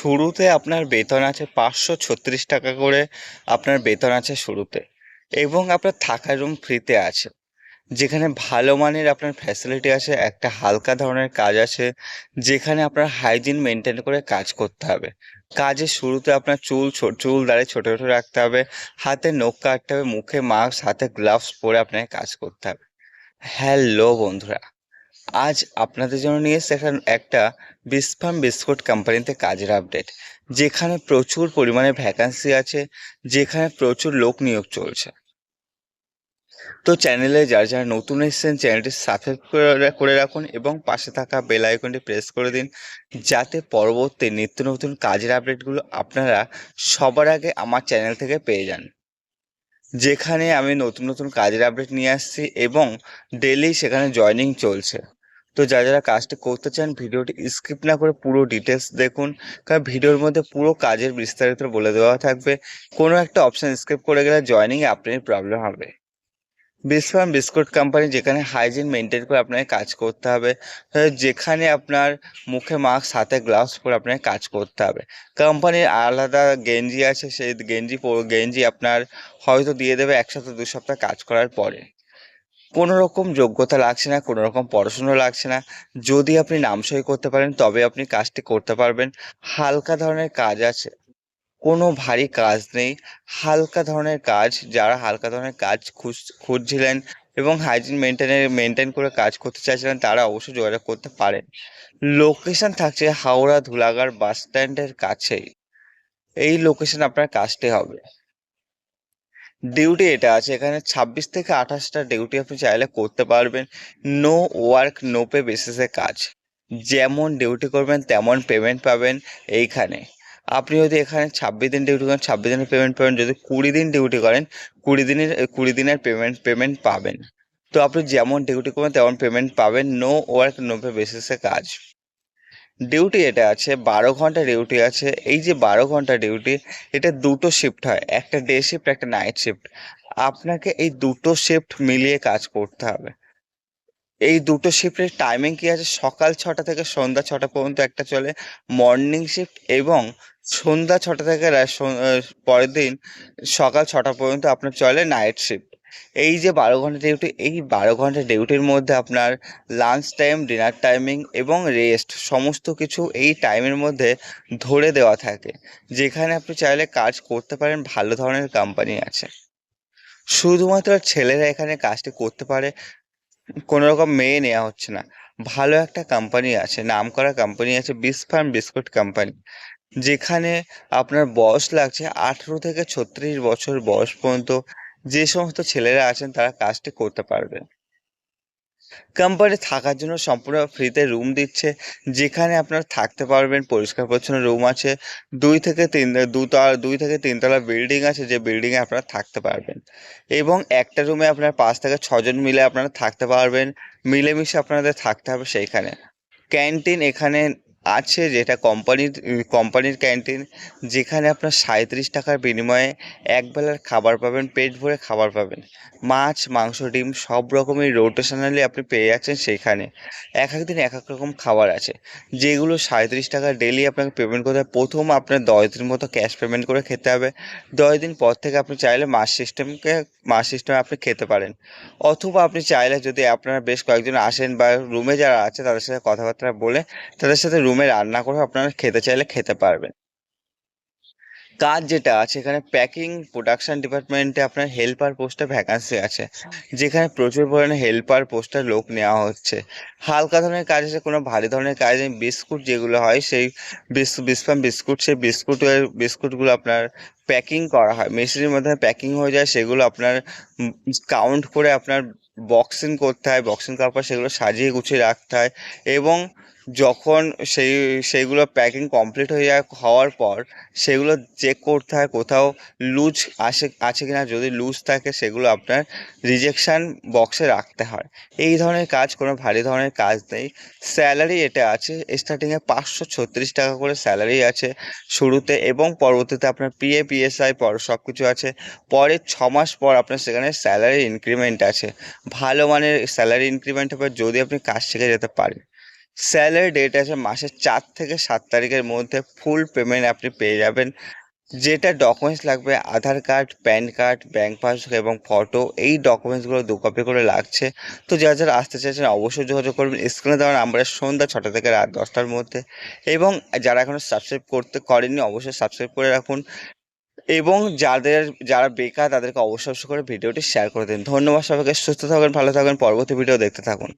শুরুতে আপনার বেতন আছে পাঁচশো ছত্রিশ টাকা করে আপনার বেতন আছে শুরুতে এবং আপনার থাকার রুম ফ্রিতে আছে। যেখানে ভালো মানের আপনার ফ্যাসিলিটি আছে, একটা হালকা ধরনের কাজ আছে, যেখানে আপনার হাইজিন মেনটেন করে কাজ করতে হবে। কাজের শুরুতে আপনার চুল চুল দাঁড়িয়ে ছোটো ছোটো রাখতে হবে, হাতে নখ কাটতে হবে, মুখে মাস্ক হাতে গ্লাভস পরে আপনাকে কাজ করতে হবে। হ্যালো বন্ধুরা আজ আপনাদের জন্য নিয়ে এসেছে একটা বিসফার্ম বিস্কুট কোম্পানিতে কাজের আপডেট যেখানে প্রচুর পরিমাণে ভ্যাকান্সি আছে, যেখানে প্রচুর লোক নিয়োগ চলছে। তো চ্যানেলে যারা যারা নতুন এসেছেন চ্যানেলটি সাবস্ক্রাইব করে- করে রাখুন এবং পাশে থাকা বেল আইকনটি প্রেস করে দিন, যাতে পরবর্তী নিত্য নতুন কাজের আপডেটগুলো আপনারা সবার আগে আমার চ্যানেল থেকে পেয়ে যান। যেখানে আমি নতুন নতুন কাজের আপডেট নিয়ে আসছি এবং ডেলি সেখানে জয়নিং চলছে। তো যারা যারা কাজটি করতে চান, ভিডিওটি স্কিপ না করে পুরো ডিটেলস দেখুন, কারণ ভিডিওর মধ্যে পুরো কাজের বিস্তারিত বলে দেওয়া থাকবে। কোনো একটা অপশান স্কিপ করে গেলে জয়নিংয়ে আপনার প্রবলেম হবে। বিসফার্ম বিস্কুট কোম্পানি যেখানে হাইজিন মেনটেন করে আপনাকে কাজ করতে হবে। যেখানে আপনার মুখে মাস্ক হাতে গ্লাভস পরে আপনাকে কাজ করতে হবে। কোম্পানির আলাদা গেঞ্জি আছে, সেই গেঞ্জি গেঞ্জি আপনার হয়তো দিয়ে দেবে এক সপ্তাহ, দু সপ্তাহ কাজ করার পরে। কোনো রকম যোগ্যতা লাগছে না, কোনো রকম পড়াশুনো লাগছে না। যদি আপনি নামসই করতে পারেন, তবে আপনি কাজটি করতে পারবেন। হালকা ধরনের কাজ আছে কোনো ভারী কাজ নেই। হালকা ধরনের কাজ, যারা হালকা ধরনের কাজ খুঁজ, খুঁজছিলেন এবং হাইজিন মেনটেনের মেনটেন করে কাজ করতে চাইছিলেন, তারা অবশ্যই যোগাযোগ করতে পারেন। লোকেশন থাকছে হাওড়া ধুলাগড় বাস স্ট্যান্ডের কাছেই। এই লোকেশন আপনার কাজটি হবে। ডিউটি এটা আছে, এখানে ছাব্বিশ থেকে আঠাশটা ডিউটি আপনি চাইলে করতে পারবেন। নো ওয়ার্ক নো পে বেসিসে কাজ। যেমন ডিউটি করবেন, তেমন পেমেন্ট পাবেন এইখানে। আপনি যদি এখানে ছাব্বিশ দিন ডিউটি করেন, ছাব্বিশ দিনের পেমেন্ট পাবেন। যদি কুড়ি দিন ডিউটি করেন, কুড়ি দিনের কুড়ি দিনের পেমেন্ট পেমেন্ট পাবেন। তো আপনি যেমন ডিউটি করবেন, তেমন পেমেন্ট পাবেন। নো ওয়ার্ক নো পে বেসিসে কাজ। ডিউটি এটা আছে, বারো ঘণ্টা ডিউটি আছে। এই যে বারো ঘণ্টা ডিউটি এটা দুটো শিফট হয়। একটা ডে শিফট একটা নাইট শিফট আপনাকে এই দুটো শিফট মিলিয়ে কাজ করতে হবে। এই দুটো শিফটের টাইমিং কি আছে? সকাল ছটা থেকে সন্ধ্যা ছটা পর্যন্ত একটা চলে মর্নিং শিফট এবং সন্ধ্যা ছটা থেকে পরের দিন সকাল ছটা পর্যন্ত আপনার চলে নাইট শিফট এই যে বারো ঘণ্টা ডিউটি এই বারো ঘণ্টা ডিউটির মধ্যে আপনার লাঞ্চ টাইম ডিনার টাইমিং এবং রেস্ট সমস্ত কিছু এই টাইমের মধ্যে ধরে দেওয়া থাকে, যেখানে আপনি চাইলে কাজ করতে পারেন, ভালো ধরনের কোম্পানি আছে। শুধুমাত্র ছেলেরা এখানে কাজটি করতে পারে কোনো রকম মেয়ে নেওয়া হচ্ছে না। ভালো একটা কোম্পানি আছে নাম করা কোম্পানি আছে বিসফার্ম বিস্কুট কোম্পানি যেখানে আপনার বয়স লাগছে আঠেরো থেকে ছত্রিশ বছর বয়স পর্যন্ত যে সমস্ত ছেলেরা আছেন তারা কাজটি করতে পারবে কোম্পানি থাকার জন্য সম্পূর্ণ ফ্রিতে রুম দিচ্ছে। যেখানে আপনারা থাকতে পারবেন, পরিষ্কার পরিচ্ছন্ন রুম আছে। দুই থেকে তিন, দুতলা, দুই থেকে তিনতলা বিল্ডিং আছে, যে বিল্ডিংয়ে আপনারা থাকতে পারবেন। এবং একটা রুমে আপনার পাঁচ থেকে ছজন মিলে আপনারা থাকতে পারবেন। মিলেমিশে আপনাদের থাকতে হবে সেইখানে। ক্যান্টিন এখানে আছে যেটা কোম্পানির কোম্পানির ক্যান্টিন যেখানে আপনার সাঁইত্রিশ টাকার বিনিময়ে একবেলার খাবার পাবেন, পেট ভরে খাবার পাবেন। মাছ, মাংস, ডিম সব রকমের রোটেশনালি আপনি পেয়ে যাচ্ছেন সেইখানে এক এক দিন এক এক রকম খাবার আছে। যেগুলো সাঁইত্রিশ টাকা ডেলি আপনাকে পেমেন্ট করতে হবে। প্রথম আপনার দশ দিন মতো ক্যাশ পেমেন্ট করে খেতে হবে। দশ দিন পর থেকে আপনি চাইলে মাস সিস্টেমকে মাস সিস্টেমে আপনি খেতে পারেন। অথবা আপনি চাইলে যদি আপনারা বেশ কয়েকজন আসেন বা রুমে যারা আছে তাদের সাথে কথাবার্তা বলে তাদের সাথে রুমে রান্না করে আপনারা খেতে চাইলে খেতে পারবেন। কাজ যেটা আছে এখানে প্যাকিং প্রোডাকশন ডিপার্টমেন্টে আপনার হেল্পার পোস্টে ভ্যাকান্সি আছে। যেখানে প্রচুর পরিমাণে হেল্পার পোস্টে লোক নেওয়া হচ্ছে। হালকা ধরনের কাজ আছে কোনো ভারী ধরনের কাজ নেই। বিস্কুট যেগুলো হয় সেই বিস বিস্পাম বিস্কুট সেই বিস্কুটের বিস্কুটগুলো আপনার প্যাকিং করা হয়। মেশিনের মাধ্যমে প্যাকিং হয়ে যায় সেগুলো আপনার কাউন্ট করে আপনার বক্সিং করতে হয়। বক্সিং করার পর সেগুলো সাজিয়ে গুছিয়ে রাখতে হয় এবং যখন সেই, সেইগুলো প্যাকিং কমপ্লিট হয়ে যায় হওয়ার পর সেগুলো চেক করতে হয় কোথাও লুজ আসে, আছে কিনা। যদি লুজ থাকে সেগুলো আপনার রিজেকশান বক্সে রাখতে হয়। এই ধরনের কাজ, কোনো ভারী ধরনের কাজ নেই। স্যালারি এটা আছে স্টার্টিংয়ে পাঁচশো ছত্রিশ টাকা করে স্যালারি আছে শুরুতে এবং পরবর্তীতে আপনার পিএ পিএসআই পর সব কিছু আছে। পরে ছ মাস পর আপনার সেখানে স্যালারি ইনক্রিমেন্ট আছে। ভালো মানের স্যালারি ইনক্রিমেন্ট হবে যদি আপনি কাজ শিখে যেতে পারেন। স্যালারি ডেট আছে মাসের চার থেকে সাত তারিখের মধ্যে ফুল পেমেন্ট আপনি পেয়ে যাবেন। যেটা ডকুমেন্টস লাগবে, Aadhaar card PAN card bank passbook এবং ফটো এই ডকুমেন্টসগুলো দু কপি করে লাগছে। তো যারা যারা আসতে চাইছেন অবশ্যই যোগাযোগ করবেন। স্ক্রিনে দেওয়ার নাম্বারে সন্ধ্যা ছটা থেকে রাত দশটার মধ্যে। এবং যারা এখনও সাবস্ক্রাইব করতে করেননি, অবশ্যই সাবস্ক্রাইব করে রাখুন। এবং যাদের, যারা বেকার, তাদেরকে অবশ্যই করে ভিডিওটি শেয়ার করে দিন। ধন্যবাদ সবাইকে। সুস্থ থাকবেন, ভালো থাকবেন। পরবর্তী ভিডিও দেখতে থাকুন।